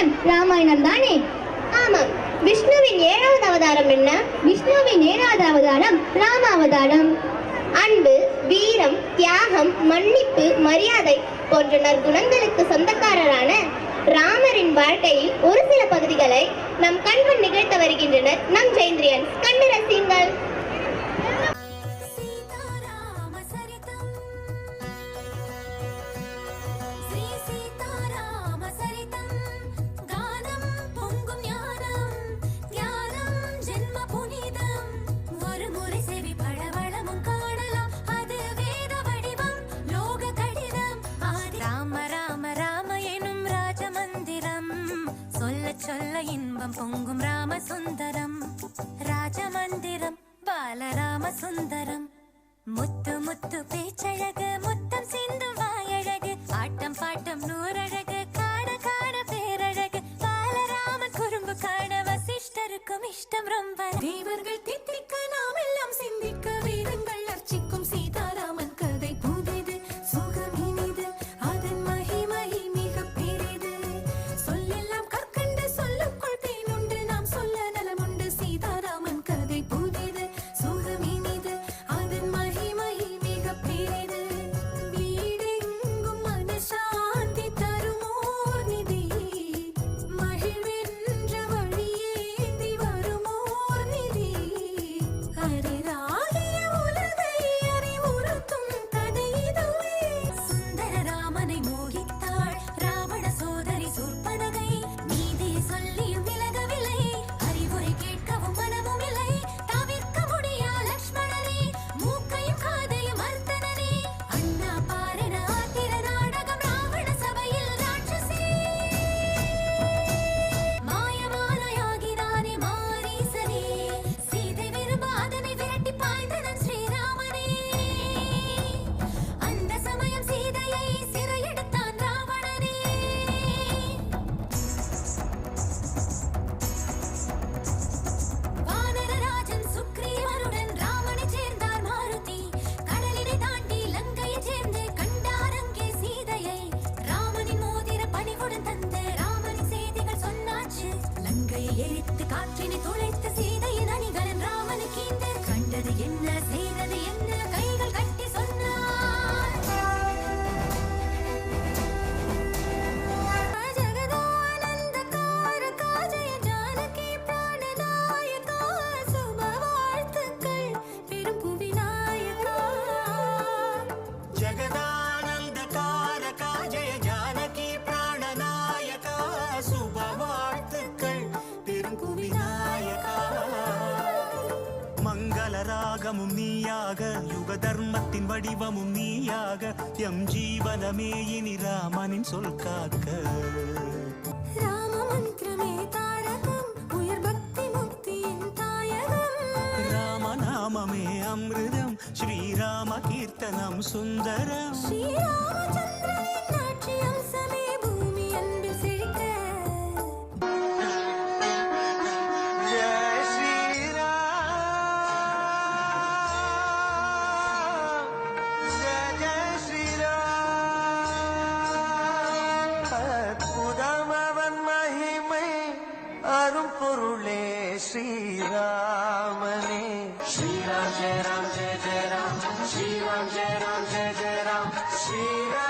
அவதாரம் ராமாயணம் தானே? ஆமாம். விஷ்ணுவின் ஏழாவது அவதாரம் என்ன? விஷ்ணுவின் ஏழாவது அவதாரம் ராம அவதாரம் அன்பு வீரம் தியாகம் மன்னிப்பு மரியாதை போன்ற நற்குணங்களுக்கு சொந்தக்காரரான ராமரின் வாழ்க்கையில் ஒரு சில பகுதிகளை நம் கண்வன் நிகழ்த்த வருகின்றனர். நம் ஜெயந்தி ராம சுந்தரம். முத்து முத்து பேச்சழகு முத்தம் சிந்து வாயழகு. ஆட்டம் பாட்டம் நூ எரித்து காற்றினை துளைத்து அகரமும் நீயாக யுக தர்மத்தின் வடிவமும் நீயாக எம் ஜீவனமே இனி ராமனின் சொல் காக்க. ராமநாமமே அமிர்தம் ஸ்ரீராம கீர்த்தனம் சுந்தரம். ஸ்ரீராமச்சந்திரன் பொருளே ஸ்ரீராமனே ஸ்ரீராம் ஜெய ராம் ஜெய ஜெய ராம் ஸ்ரீராம் ஜெய ராம் ஜெய ஜெய ராம் ஸ்ரீராம்